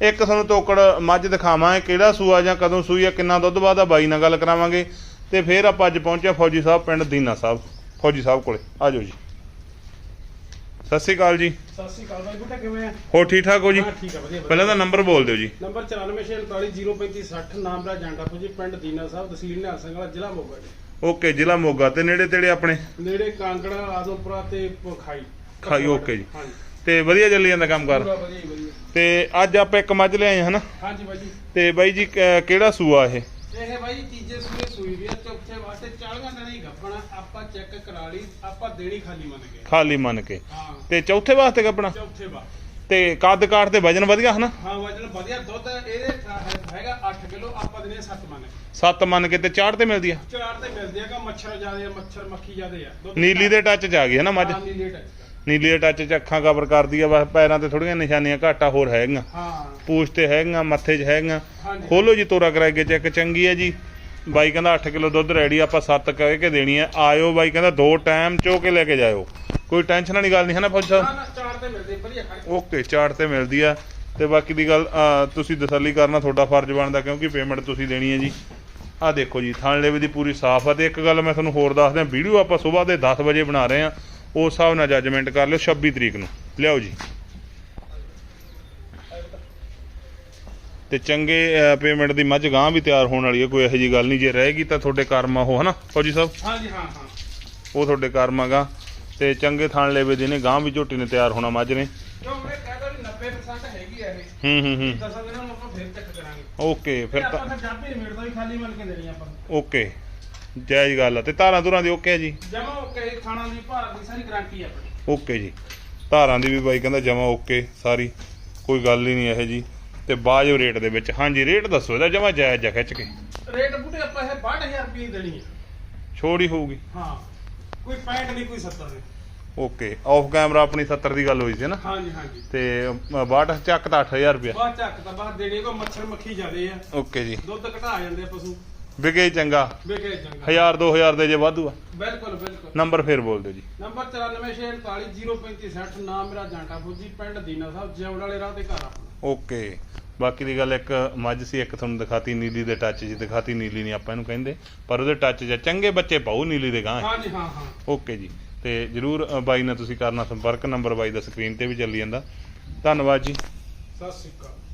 ਇੱਕ ਤੁਹਾਨੂੰ ਤੋਕੜ ਮੱਝ ਦਿਖਾਵਾਂ ਕਿਹੜਾ ਸੂਆ ਜਾਂ ਕਦੋਂ ਸੂਈ ਆ ਕਿੰਨਾ ਦੁੱਧ ਆ ਬਾਈ ਨਾਲ ਗੱਲ ਕਰਾਵਾਂਗੇ। ਤੇ ਫਿਰ ਆਪਾਂ ਅੱਜ ਪਹੁੰਚਿਆ ਫੌਜੀ ਸਾਹਿਬ ਪਿੰਡ ਦੀਨਾ ਸਾਹਿਬ ਫੌਜੀ ਸਾਹਿਬ ਕੋਲੇ। ਆ ਜਾਓ ਜੀ। ਸਤਿ ਸ਼੍ਰੀ ਅਕਾਲ ਜੀ। ਸਤਿ ਸ਼੍ਰੀ ਅਕਾਲ ਬਾਈ ਬੇਟਾ ਕਿਵੇਂ ਆ? ਹੋ ਠੀਕ ਠਾਕ ਹੋ ਜੀ? ਹਾਂ ਠੀਕ ਆ ਵਧੀਆ ਪਹਿਲਾਂ ਤਾਂ ਨੰਬਰ ਬੋਲ ਦਿਓ ਜੀ। ਨੰਬਰ 9448035060 ਨਾਮ ਦਾ ਜਾਂਡਾ ਜੀ ਪਿੰਡ ਦੀਨਾ ਸਾਹਿਬ ਤਹਿਸੀਲ ਨਿਹਾਲ ਸਿੰਘ ਵਾਲਾ ਜ਼ਿਲ੍ਹਾ ਮੋਗਾ ਜੀ। ਓਕੇ ਜ਼ਿਲ੍ਹਾ ਮੋਗਾ। ਤੇ ਨੇੜੇ ਤੇੜੇ ਆਪਣੇ? ਨੇੜੇ ਕਾਂਗੜਾ ਆਦਮਪੁਰਾ ਤੇ ਖਾਈ। ਖਾਈ, ਓਕੇ ਜੀ। ਤੇ ਵਧੀਆ ਚੱਲੀ ਜਾਂਦਾ ਕੰਮ ਕਰ? ਤੇ ਅੱਜ ਆਪਾਂ ਇੱਕ ਮੱਝ ਲਿਆਏ ਹਨਾ? ਹਾਂਜੀ ਬਾਈ ਜੀ। ਤੇ ਬਾਈ ਜੀ ਕ- ਕਿਹੜਾ ਸੂਆ ਇਹ? ਇਹ ਬਾਈ ਤੀਜੇ ਸੂਏ ਸੂਈ ਵੀ ਆ ਚੌਥੇ ਵਾਸਤੇ 40 ਦਿਨ ਹੀ ਗੱਪਣਾ। ਆਪਾਂ ਚੈੱਕ ਕਰਾ ਲਈ ਆਪਾਂ ਦੇਣੀ ਖਾਲੀ ਮੰਨ ਗਏ ਖਾਲੀ ਮੰਨ ਕੇ। ਤੇ ਚੌਥੇ ਵਾਸਤੇ ਕੱਪਣਾ ਚੌਥੇ ਵਾ ਤੇ ਕੱਦ ਕਾਠ ਤੇ ਵਜਨ ਵਧੀਆ ਹਨਾ? ਹਾਂ ਵਜਨ ਵਧੀਆ ਦੁੱਧ ਇਹਦੇ ਹੈਗਾ 8 ਕਿਲੋ ਆਪਾਂ ਦਿਨੇ 7 ਮੰਨ 7 ਮੰਨ ਕੇ ਤੇ ਚਾੜ ਤੇ ਮਿਲਦੀ ਆ? ਚਾਰ ਤੇ ਮਿਲਦੇ ਆਗਾ ਮੱਛਰ ਜ਼ਿਆਦੇ ਆ ਮੱਛਰ ਮੱਖੀ ਜ਼ਿਆਦੇ ਆ। ਦੁੱਧ ਨੀਲੀ ਦੇ ਟੱਚ ਚ ਆ ਗਈ ਹਨਾ ਮੱਝ? ਹਾਂ, ਨੀਲੀ ਟੱਚ ਨੀਲੀ ਦੇ ਟੱਚ ਚ ਅੱਖਾਂ ਕਵਰ ਕਰਦੀ ਆ ਬਸ ਪੈਰਾਂ ਤੇ ਥੋੜੀਆਂ ਨਿਸ਼ਾਨੀਆਂ ਘਾਟਾ ਹੋਰ ਹੈਗੀਆਂ। ਹਾਂ। ਪੂਛ ਤੇ ਹੈਗੀਆਂ ਮੱਥੇ 'ਚ ਹੈਗੀਆਂ। ਹਾਂਜੀ। ਖੋਲੋ ਜੀ ਤੋਰਾ ਕਰਾਏ ਕੇ ਚੈੱਕ ਚੰਗੀ ਹੈ ਜੀ। ਬਾਈ ਕਹਿੰਦਾ 8 ਕਿਲੋ ਦੁੱਧ ਰੈਡੀ ਆਪਾਂ 7 ਕਹਿ ਕੇ ਦੇਣੀ ਹੈ ਆਇਓ ਬਾਈ ਕਹਿੰਦਾ ਦੋ ਟਾਈਮ ਚੋ ਕੇ ਲੈ ਕੇ ਜਾਇਓ। ਕੋਈ ਟੈਨਸ਼ਨ ਵਾਲੀ ਗੱਲ ਨਹੀਂ ਹੈ ਨਾ ਫੌਜ ਸਾਹਿਬ ਚਾਰ ਤੇ ਮਿਲਦੇ ਵਧੀਆ ਓਕੇ ਚਾਰਟ ਤੇ ਮਿਲਦੀ ਆ। ਤੇ ਬਾਕੀ ਦੀ ਗੱਲ ਅਹ, ਤੁਸੀਂ ਤਸੱਲੀ ਕਰਨਾ ਤੁਹਾਡਾ ਫਰਜ਼ ਬਣਦਾ ਕਿਉਂਕਿ ਪੇਮੈਂਟ ਤੁਸੀਂ ਦੇਣੀ ਹੈ ਜੀ। ਆ ਦੇਖੋ ਜੀ ਥਾਣ ਲੇਵੇ ਦੀ ਪੂਰੀ ਸਾਫ਼ ਆ ਤੇ ਇੱਕ ਗੱਲ ਮੈਂ ਤੁਹਾਨੂੰ ਹੋਰ ਦੱਸ ਦਿਆਂ ਵੀਡੀਓ ਆਪਾਂ ਸਵੇਰ ਦੇ 10 ਵਜੇ ਬਣਾ ਰਹੇ ਆ ਉਸ ਹਿਸਾਬ ਨਾਲ ਜੱਜਮੈਂਟ ਕਰ ਲਿਓ 26 ਤਰੀਕ ਨੂੰ। ਲਿਆਓ ਜੀ। ਤੇ ਚੰਗੇ ਪੇਮੈਂਟ ਦੀ ਮੱਝ ਗਾਂ ਵੀ ਤਿਆਰ ਹੋਣ ਵਾਲੀ ਹੈ ਕੋਈ ਇਹੋ ਜੀ ਗੱਲ ਨਹੀਂ। ਜੇ ਰਹੇਗੀ ਤਾਂ ਤੁਹਾਡੇ ਕਰਮ ਉਹ ਹਨਾ? ਫੌਜੀ ਸਾਹਿਬ? ਹਾਂਜੀ ਹਾਂ ਹਾਂ। ਉਹ ਤੁਹਾਡੇ ਕਰਮ ਆਗਾ ਤੇ ਚੰਗੇ ਥਾਣ ਲੇਵੇ ਦੇ ਨੇ ਗਾਂ ਵੀ ਝੋਟੀ ਨੇ ਤਿਆਰ ਹੋਣਾ ਮੱਝ ਨੇ। ਕਿਉਂ ਮੈਂ ਕਹਿੰਦਾ ਵੀ 90% ਹੈਗੀ ਆ ਇਹ। ਹੂੰ ਹੂੰ ਹੂੰ। ਦਸਾਂ ਦਿਨਾਂ ਨੂੰ ਆਪਾਂ ਫੇਰ ਚੈੱਕ ਕਰਾਂਗੇ। ਓਕੇ ਫਿਰ ਤਾਂ ਆਪਾਂ ਜਾਪੀ ਦਾ ਵੀ ਖਾਲੀ ਕੇ ਦੇਣੀ ਆਪਾਂ ਓਕੇ ਜਾਇਜ਼ ਗੱਲ ਆ। ਤੇ ਧਾਰਾਂ ਧੁਰਾਂ ਦੀ ਓਕੇ ਆ ਜੀ? ਜਮਾ ਓਕੇ ਖਾਣਾ ਦੀ ਭਾਰ ਦੀ ਸਾਰੀ ਗਾਰੰਟੀ ਆ ਆਪਣੀ। ਓਕੇ ਜੀ। ਧਾਰਾਂ ਦੀ ਵੀ ਬਾਈ ਕਹਿੰਦਾ ਜਮਾ ਓਕੇ ਸਾਰੀ। ਕੋਈ ਗੱਲ ਹੀ ਨਹੀਂ ਇਹ ਜੀ। ਤੇ ਬਾਜੋ ਰੇਟ ਦੇ ਵਿੱਚ। ਹਾਂਜੀ ਰੇਟ ਦੱਸੋ ਇਹਦਾ ਜਮਾ ਜਾਇਜ਼ ਖਿੱਚ ਕੇ। ਰੇਟ ਬੁੱਢੇ ਆਪਾਂ ਇਹ 62000 ਰੁਪਏ ਦੀ ਦੇਣੀ ਆ। ਛੋੜ ਹੀ ਹੋਊਗੀ। ਹਾਂ। ਕੋਈ 65 ਨਹੀਂ ਕੋਈ 70 ਨਹੀਂ। ਓਕੇ ਆਫ ਕੈਮਰਾ ਆਪਣੀ 70 ਦੀ ਗੱਲ ਹੋਈ ਸੀ ਨਾ? ਹਾਂਜੀ ਹਾਂਜੀ। ਤੇ 62 ਚੱਕ ਤਾਂ 8000 ਰੁਪਇਆ। ਬਾਅਦ ਚੱਕ ਤਾਂ ਬਾਹਰ ਦੇਣੀ ਕੋ ਮੱਛਰ ਮੱਖੀ ਜ਼ਿਆਦੇ ਆ। ਓਕੇ ਜੀ। ਦੁੱਧ ਘਟਾ ਜਾਂਦੇ ਆ ਪਸ਼ੂ। ਵਿਕੇ ਚੰਗਾ। ਵੇਖੇ ਚੰਗਾ। 1000 2000 ਦੇ ਜੇ ਵਾਧੂ ਆ। ਬਿਲਕੁਲ ਬਿਲਕੁਲ। ਨੰਬਰ ਫੇਰ ਬੋਲ ਦਿਓ ਜੀ। ਨੰਬਰ 9464403560 ਨਾਮ ਮੇਰਾ ਜਾਂਟਾ ਫੌਜੀ ਪਿੰਡ ਦੀਨਾ ਸਾਹਿਬ ਜਵੜ ਵਾਲੇ ਰਾਹ ਤੇ ਘਰ ਆਪਣਾ। ਓਕੇ। ਬਾਕੀ ਦੀ ਗੱਲ ਇੱਕ ਮੱਝ ਸੀ ਇੱਕ ਤੁਹਾਨੂੰ ਦਿਖਾਤੀ ਨੀਲੀ ਦੇ ਟੱਚ ਜੀ ਦਿਖਾਤੀ ਨੀਲੀ ਨਹੀਂ ਆਪਾਂ ਇਹਨੂੰ ਕਹਿੰਦੇ ਪਰ ਉਹਦੇ ਟੱਚ 'ਚ ਚੰਗੇ ਬੱਚੇ ਪਾਉ ਨੀਲੀ ਦੇ ਗਾਂ ਹਾਂਜੀ ਹਾਂ ਹਾਂ। ਓਕੇ ਜੀ। ਤੇ ਜਰੂਰ ਬਾਈ ਨਾਲ ਤੁਸੀਂ ਕਰਨਾ ਸੰਪਰਕ ਨੰਬਰ ਬਾਈ ਦਾ ਸਕਰੀਨ ਤੇ ਵੀ ਚੱਲੀ ਜਾਂਦਾ। ਧੰਨਵਾਦ ਜੀ। ਸਤਿ ਸ਼੍ਰੀ ਅਕਾਲ।